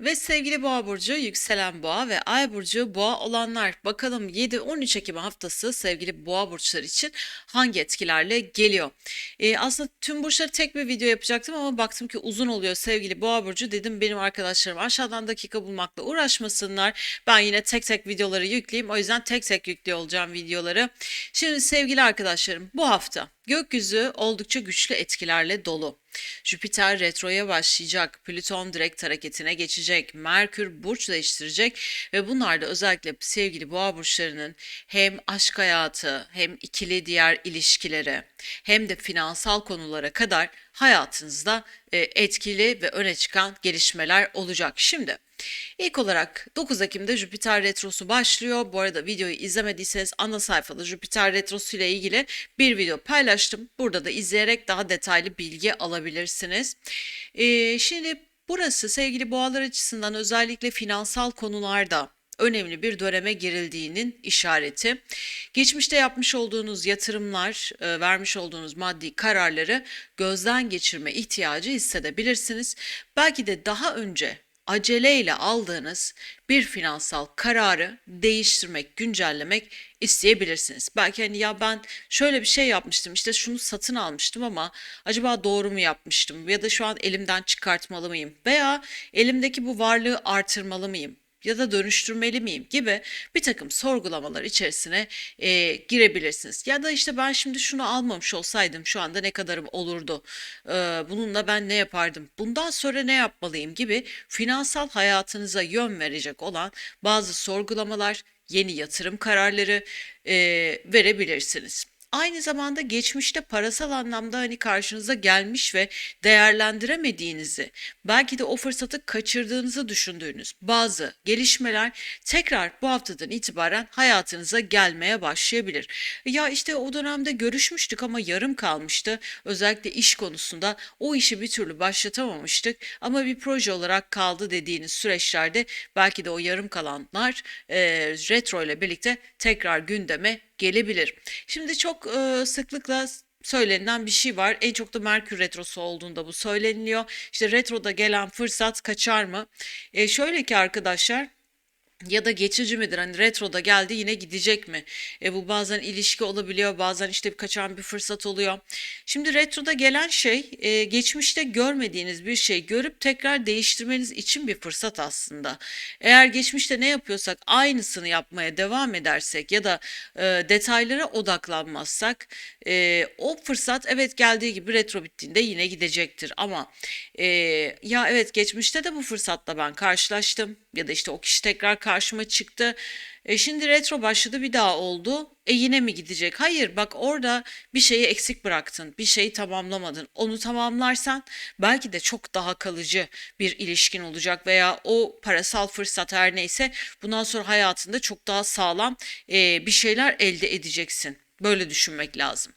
Ve sevgili Boğa burcu, yükselen Boğa ve Ay burcu Boğa olanlar bakalım 7-13 Ekim haftası sevgili Boğa burçları için hangi etkilerle geliyor? Ee, aslında tüm burçları tek bir video yapacaktım ama baktım ki uzun oluyor sevgili Boğa burcu dedim benim arkadaşlarım aşağıdan dakika bulmakla uğraşmasınlar. Ben yine tek tek videoları yükleyeyim o yüzden tek tek yüklüyor olacağım videoları. Şimdi sevgili arkadaşlarım bu hafta gökyüzü oldukça güçlü etkilerle dolu. Jüpiter retroya başlayacak, Plüton direkt hareketine geçecek, Merkür burç değiştirecek ve bunlar da özellikle sevgili boğa burçlarının hem aşk hayatı hem ikili diğer ilişkilere hem de finansal konulara kadar hayatınızda e, etkili ve öne çıkan gelişmeler olacak. Şimdi İlk olarak 9 Ekim'de Jüpiter Retrosu başlıyor. Bu arada videoyu izlemediyseniz ana sayfada Jüpiter Retrosu ile ilgili bir video paylaştım. Burada da izleyerek daha detaylı bilgi alabilirsiniz. Ee, şimdi burası sevgili boğalar açısından özellikle finansal konularda önemli bir döneme girildiğinin işareti. Geçmişte yapmış olduğunuz yatırımlar, e, vermiş olduğunuz maddi kararları gözden geçirme ihtiyacı hissedebilirsiniz. Belki de daha önce aceleyle aldığınız bir finansal kararı değiştirmek, güncellemek isteyebilirsiniz. Belki hani ya ben şöyle bir şey yapmıştım işte şunu satın almıştım ama acaba doğru mu yapmıştım ya da şu an elimden çıkartmalı mıyım veya elimdeki bu varlığı artırmalı mıyım? Ya da dönüştürmeli miyim gibi bir takım sorgulamalar içerisine e, girebilirsiniz. Ya da işte ben şimdi şunu almamış olsaydım şu anda ne kadarım olurdu? E, bununla ben ne yapardım? Bundan sonra ne yapmalıyım gibi finansal hayatınıza yön verecek olan bazı sorgulamalar, yeni yatırım kararları e, verebilirsiniz. Aynı zamanda geçmişte parasal anlamda hani karşınıza gelmiş ve değerlendiremediğinizi, belki de o fırsatı kaçırdığınızı düşündüğünüz bazı gelişmeler tekrar bu haftadan itibaren hayatınıza gelmeye başlayabilir. Ya işte o dönemde görüşmüştük ama yarım kalmıştı. Özellikle iş konusunda o işi bir türlü başlatamamıştık ama bir proje olarak kaldı dediğiniz süreçlerde belki de o yarım kalanlar e, retro ile birlikte tekrar gündeme gelebilir. Şimdi çok e, sıklıkla söylenilen bir şey var. En çok da Merkür Retrosu olduğunda bu söyleniliyor. İşte retroda gelen fırsat kaçar mı? E, şöyle ki arkadaşlar ya da geçici midir? Hani retroda geldi yine gidecek mi? E, bu bazen ilişki olabiliyor, bazen işte kaçan bir fırsat oluyor. Şimdi retroda gelen şey e, geçmişte görmediğiniz bir şey görüp tekrar değiştirmeniz için bir fırsat aslında. Eğer geçmişte ne yapıyorsak aynısını yapmaya devam edersek ya da e, detaylara odaklanmazsak e, o fırsat evet geldiği gibi retro bittiğinde yine gidecektir. Ama e, ya evet geçmişte de bu fırsatla ben karşılaştım ya da işte o kişi tekrar karşıma çıktı. E şimdi retro başladı bir daha oldu. E yine mi gidecek? Hayır bak orada bir şeyi eksik bıraktın. Bir şeyi tamamlamadın. Onu tamamlarsan belki de çok daha kalıcı bir ilişkin olacak veya o parasal fırsat her neyse bundan sonra hayatında çok daha sağlam e, bir şeyler elde edeceksin. Böyle düşünmek lazım.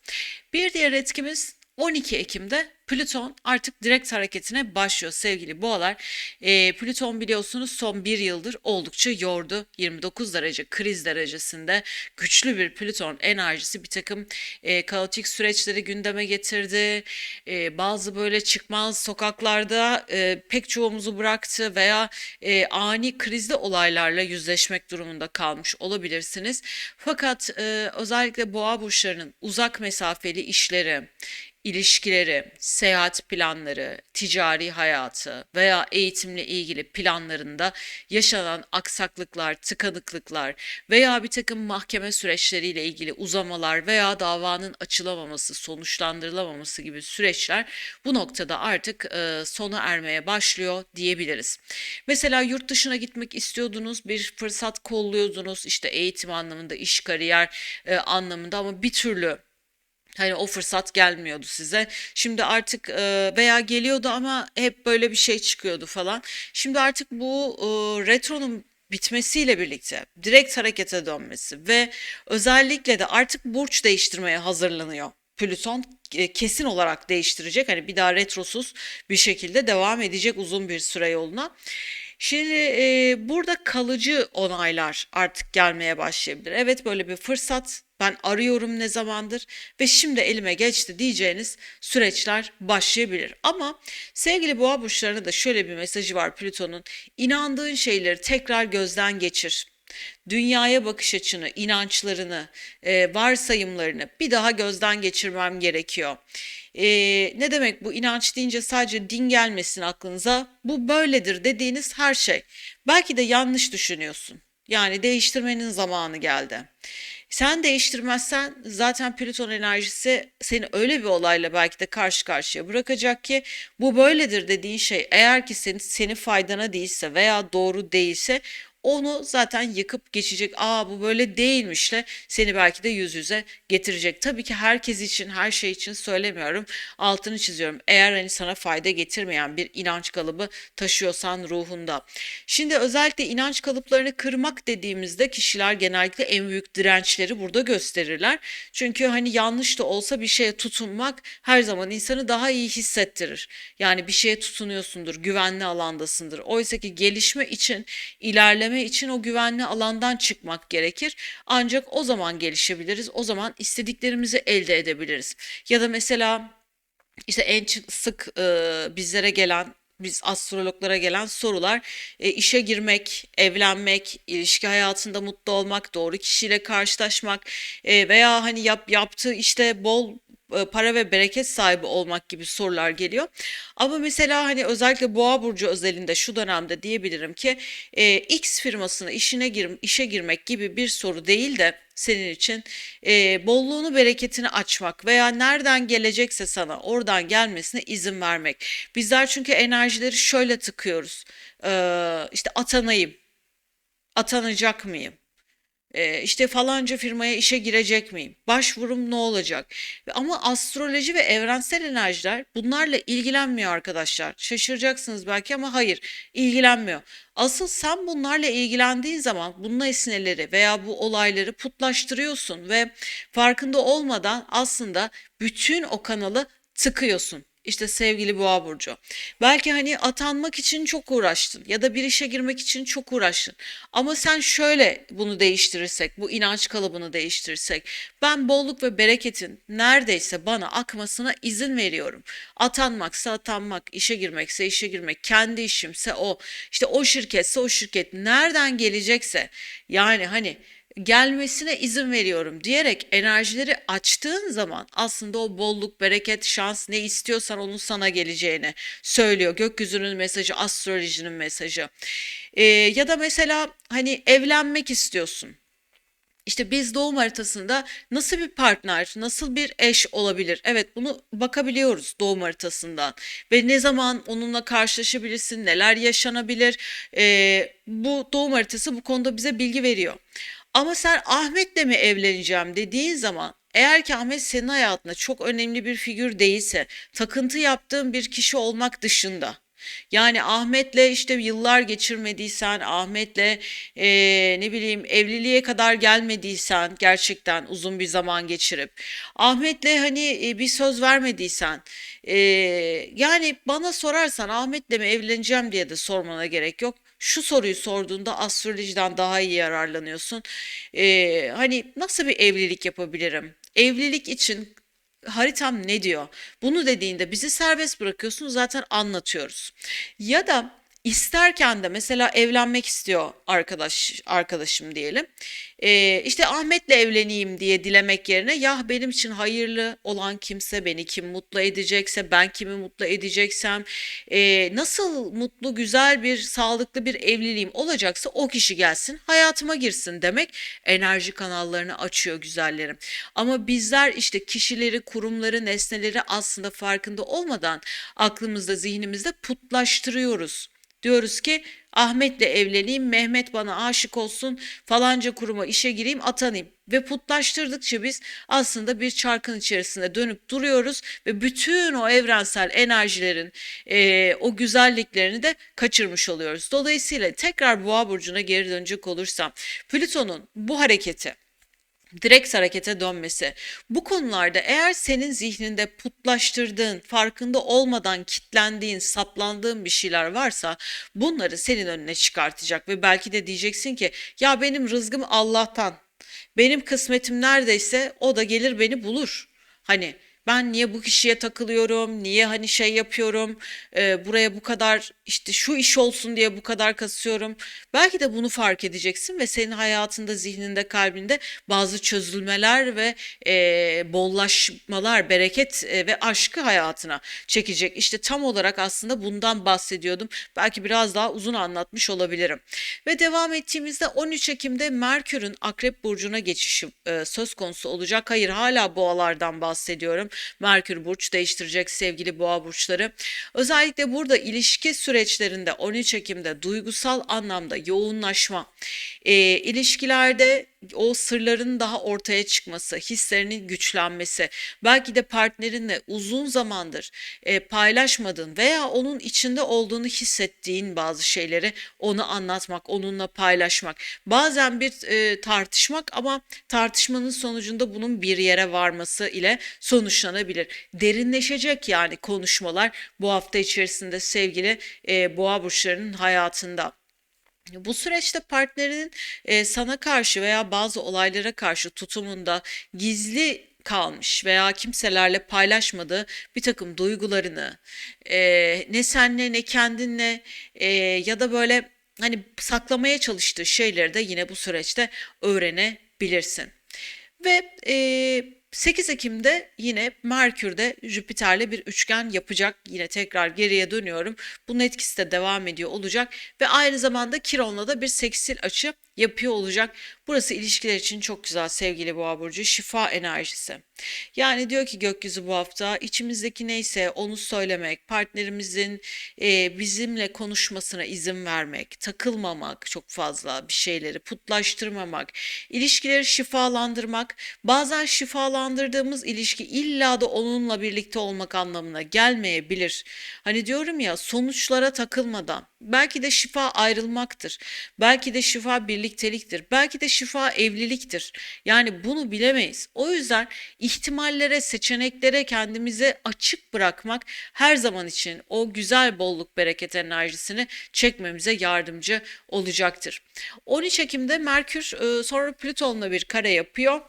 Bir diğer etkimiz 12 Ekim'de Plüton artık direkt hareketine başlıyor sevgili boğalar. E, Plüton biliyorsunuz son bir yıldır oldukça yordu. 29 derece kriz derecesinde güçlü bir Plüton enerjisi bir takım e, kaotik süreçleri gündeme getirdi. E, bazı böyle çıkmaz sokaklarda e, pek çoğumuzu bıraktı veya e, ani krizli olaylarla yüzleşmek durumunda kalmış olabilirsiniz. Fakat e, özellikle boğa burçlarının uzak mesafeli işleri, ilişkileri, seyahat planları, ticari hayatı veya eğitimle ilgili planlarında yaşanan aksaklıklar, tıkanıklıklar veya bir takım mahkeme süreçleriyle ilgili uzamalar veya davanın açılamaması, sonuçlandırılamaması gibi süreçler bu noktada artık e, sona ermeye başlıyor diyebiliriz. Mesela yurt dışına gitmek istiyordunuz, bir fırsat kolluyordunuz işte eğitim anlamında, iş kariyer e, anlamında ama bir türlü Hani o fırsat gelmiyordu size. Şimdi artık e, veya geliyordu ama hep böyle bir şey çıkıyordu falan. Şimdi artık bu e, retronun bitmesiyle birlikte direkt harekete dönmesi ve özellikle de artık burç değiştirmeye hazırlanıyor. Plüton e, kesin olarak değiştirecek. Hani bir daha retrosuz bir şekilde devam edecek uzun bir süre yoluna. Şimdi e, burada kalıcı onaylar artık gelmeye başlayabilir. Evet böyle bir fırsat ben arıyorum ne zamandır ve şimdi elime geçti diyeceğiniz süreçler başlayabilir. Ama sevgili boğa burçlarına da şöyle bir mesajı var Plüton'un. İnandığın şeyleri tekrar gözden geçir. Dünyaya bakış açını, inançlarını, e, varsayımlarını bir daha gözden geçirmem gerekiyor. E, ne demek bu inanç deyince sadece din gelmesin aklınıza. Bu böyledir dediğiniz her şey. Belki de yanlış düşünüyorsun. Yani değiştirmenin zamanı geldi. Sen değiştirmezsen zaten Plüton enerjisi seni öyle bir olayla belki de karşı karşıya bırakacak ki bu böyledir dediğin şey eğer ki senin, senin faydana değilse veya doğru değilse onu zaten yıkıp geçecek. Aa bu böyle değilmişle seni belki de yüz yüze getirecek. Tabii ki herkes için, her şey için söylemiyorum. Altını çiziyorum. Eğer hani sana fayda getirmeyen bir inanç kalıbı taşıyorsan ruhunda. Şimdi özellikle inanç kalıplarını kırmak dediğimizde kişiler genellikle en büyük dirençleri burada gösterirler. Çünkü hani yanlış da olsa bir şeye tutunmak her zaman insanı daha iyi hissettirir. Yani bir şeye tutunuyorsundur, güvenli alandasındır. Oysa ki gelişme için ilerleme ilerleme için o güvenli alandan çıkmak gerekir. Ancak o zaman gelişebiliriz. O zaman istediklerimizi elde edebiliriz. Ya da mesela işte en sık e, bizlere gelen biz astrologlara gelen sorular e, işe girmek, evlenmek, ilişki hayatında mutlu olmak, doğru kişiyle karşılaşmak e, veya hani yap, yaptığı işte bol para ve bereket sahibi olmak gibi sorular geliyor. Ama mesela hani özellikle Boğa burcu özelinde şu dönemde diyebilirim ki e, X firmasına işine gir işe girmek gibi bir soru değil de senin için e, bolluğunu bereketini açmak veya nereden gelecekse sana oradan gelmesine izin vermek. Bizler çünkü enerjileri şöyle tıkıyoruz. E, işte atanayım, atanacak mıyım? E, işte falanca firmaya işe girecek miyim? Başvurum ne olacak? Ama astroloji ve evrensel enerjiler bunlarla ilgilenmiyor arkadaşlar. Şaşıracaksınız belki ama hayır, ilgilenmiyor. Asıl sen bunlarla ilgilendiğin zaman bu nesneleri veya bu olayları putlaştırıyorsun ve farkında olmadan aslında bütün o kanalı tıkıyorsun. İşte sevgili Boğa burcu. Belki hani atanmak için çok uğraştın ya da bir işe girmek için çok uğraştın. Ama sen şöyle bunu değiştirirsek, bu inanç kalıbını değiştirirsek, ben bolluk ve bereketin neredeyse bana akmasına izin veriyorum. Atanmaksa atanmak, işe girmekse işe girmek, kendi işimse o, işte o şirketse o şirket nereden gelecekse yani hani gelmesine izin veriyorum diyerek enerjileri açtığın zaman aslında o bolluk, bereket, şans ne istiyorsan onun sana geleceğini söylüyor. Gökyüzünün mesajı, astrolojinin mesajı. Ee, ya da mesela hani evlenmek istiyorsun. İşte biz doğum haritasında nasıl bir partner, nasıl bir eş olabilir? Evet bunu bakabiliyoruz doğum haritasından. Ve ne zaman onunla karşılaşabilirsin, neler yaşanabilir? Ee, bu doğum haritası bu konuda bize bilgi veriyor. Ama sen Ahmet'le mi evleneceğim dediğin zaman eğer ki Ahmet senin hayatında çok önemli bir figür değilse, takıntı yaptığın bir kişi olmak dışında, yani Ahmet'le işte yıllar geçirmediysen, Ahmet'le e, ne bileyim evliliğe kadar gelmediysen, gerçekten uzun bir zaman geçirip, Ahmet'le hani e, bir söz vermediysen, e, yani bana sorarsan Ahmet'le mi evleneceğim diye de sormana gerek yok şu soruyu sorduğunda astrolojiden daha iyi yararlanıyorsun. Ee, hani nasıl bir evlilik yapabilirim? Evlilik için haritam ne diyor? Bunu dediğinde bizi serbest bırakıyorsun zaten anlatıyoruz. Ya da İsterken de mesela evlenmek istiyor arkadaş arkadaşım diyelim. Ee, işte Ahmet'le evleneyim diye dilemek yerine ya benim için hayırlı olan kimse beni kim mutlu edecekse ben kimi mutlu edeceksem e, nasıl mutlu güzel bir sağlıklı bir evliliğim olacaksa o kişi gelsin hayatıma girsin demek enerji kanallarını açıyor güzellerim. Ama bizler işte kişileri kurumları nesneleri aslında farkında olmadan aklımızda zihnimizde putlaştırıyoruz. Diyoruz ki Ahmet'le evleneyim, Mehmet bana aşık olsun, falanca kuruma işe gireyim, atanayım. Ve putlaştırdıkça biz aslında bir çarkın içerisinde dönüp duruyoruz ve bütün o evrensel enerjilerin e, o güzelliklerini de kaçırmış oluyoruz. Dolayısıyla tekrar Boğa burcuna geri dönecek olursam Plüton'un bu hareketi direkt harekete dönmesi. Bu konularda eğer senin zihninde putlaştırdığın, farkında olmadan kitlendiğin, saplandığın bir şeyler varsa bunları senin önüne çıkartacak ve belki de diyeceksin ki ya benim rızgım Allah'tan Benim kısmetim neredeyse o da gelir beni bulur. Hani ben niye bu kişiye takılıyorum, niye hani şey yapıyorum, e, buraya bu kadar işte şu iş olsun diye bu kadar kasıyorum. Belki de bunu fark edeceksin ve senin hayatında, zihninde, kalbinde bazı çözülmeler ve e, bollaşmalar, bereket e, ve aşkı hayatına çekecek. İşte tam olarak aslında bundan bahsediyordum. Belki biraz daha uzun anlatmış olabilirim. Ve devam ettiğimizde 13 Ekim'de Merkür'ün Akrep Burcu'na geçişi e, söz konusu olacak. Hayır hala boğalardan bahsediyorum. Merkür burç değiştirecek sevgili boğa burçları. Özellikle burada ilişki süreçlerinde 13 Ekim'de duygusal anlamda yoğunlaşma, e, ilişkilerde o sırların daha ortaya çıkması, hislerinin güçlenmesi, belki de partnerinle uzun zamandır e, paylaşmadığın veya onun içinde olduğunu hissettiğin bazı şeyleri ona anlatmak, onunla paylaşmak. Bazen bir e, tartışmak ama tartışmanın sonucunda bunun bir yere varması ile sonuçlanabilir. Derinleşecek yani konuşmalar bu hafta içerisinde sevgili e, boğa burçlarının hayatında. Bu süreçte partnerinin e, sana karşı veya bazı olaylara karşı tutumunda gizli kalmış veya kimselerle paylaşmadığı bir takım duygularını e, ne senle ne kendinle e, ya da böyle hani saklamaya çalıştığı şeyleri de yine bu süreçte öğrenebilirsin. Ve e, 8 Ekim'de yine Merkür'de Jüpiter'le bir üçgen yapacak. Yine tekrar geriye dönüyorum. Bunun etkisi de devam ediyor olacak. Ve aynı zamanda Kiron'la da bir seksil açı yapıyor olacak. Burası ilişkiler için çok güzel sevgili Boğa Burcu. Şifa enerjisi. Yani diyor ki gökyüzü bu hafta içimizdeki neyse onu söylemek, partnerimizin e, bizimle konuşmasına izin vermek, takılmamak çok fazla bir şeyleri putlaştırmamak, ilişkileri şifalandırmak. Bazen şifalandırdığımız ilişki illa da onunla birlikte olmak anlamına gelmeyebilir. Hani diyorum ya sonuçlara takılmadan belki de şifa ayrılmaktır. Belki de şifa birlikteliktir. Belki de şifa evliliktir. Yani bunu bilemeyiz. O yüzden ihtimallere, seçeneklere kendimizi açık bırakmak her zaman için o güzel bolluk bereket enerjisini çekmemize yardımcı olacaktır. 13 Ekim'de Merkür e, sonra Plüton'la bir kare yapıyor.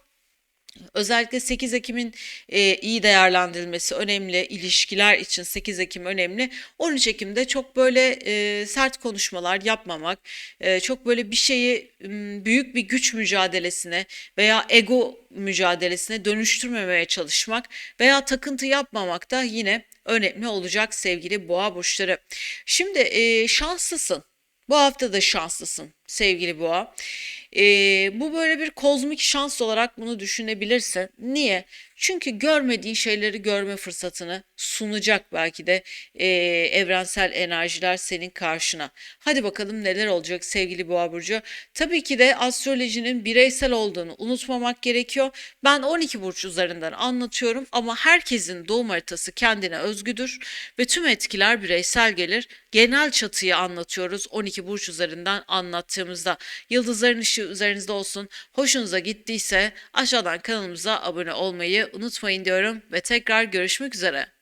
Özellikle 8 Ekim'in e, iyi değerlendirilmesi önemli. İlişkiler için 8 Ekim önemli. 13 Ekim'de çok böyle e, sert konuşmalar yapmamak, e, çok böyle bir şeyi büyük bir güç mücadelesine veya ego mücadelesine dönüştürmemeye çalışmak veya takıntı yapmamak da yine önemli olacak sevgili boğa burçları. Şimdi e, şanslısın. Bu hafta da şanslısın sevgili boğa. Ee, bu böyle bir kozmik şans olarak bunu düşünebilirsin. Niye? Çünkü görmediğin şeyleri görme fırsatını sunacak belki de e, evrensel enerjiler senin karşına. Hadi bakalım neler olacak sevgili Boğa Burcu. Tabii ki de astrolojinin bireysel olduğunu unutmamak gerekiyor. Ben 12 burç üzerinden anlatıyorum ama herkesin doğum haritası kendine özgüdür ve tüm etkiler bireysel gelir. Genel çatıyı anlatıyoruz 12 burç üzerinden anlattığımızda. Yıldızların ışığı üzerinizde olsun. Hoşunuza gittiyse aşağıdan kanalımıza abone olmayı unutmayın diyorum ve tekrar görüşmek üzere.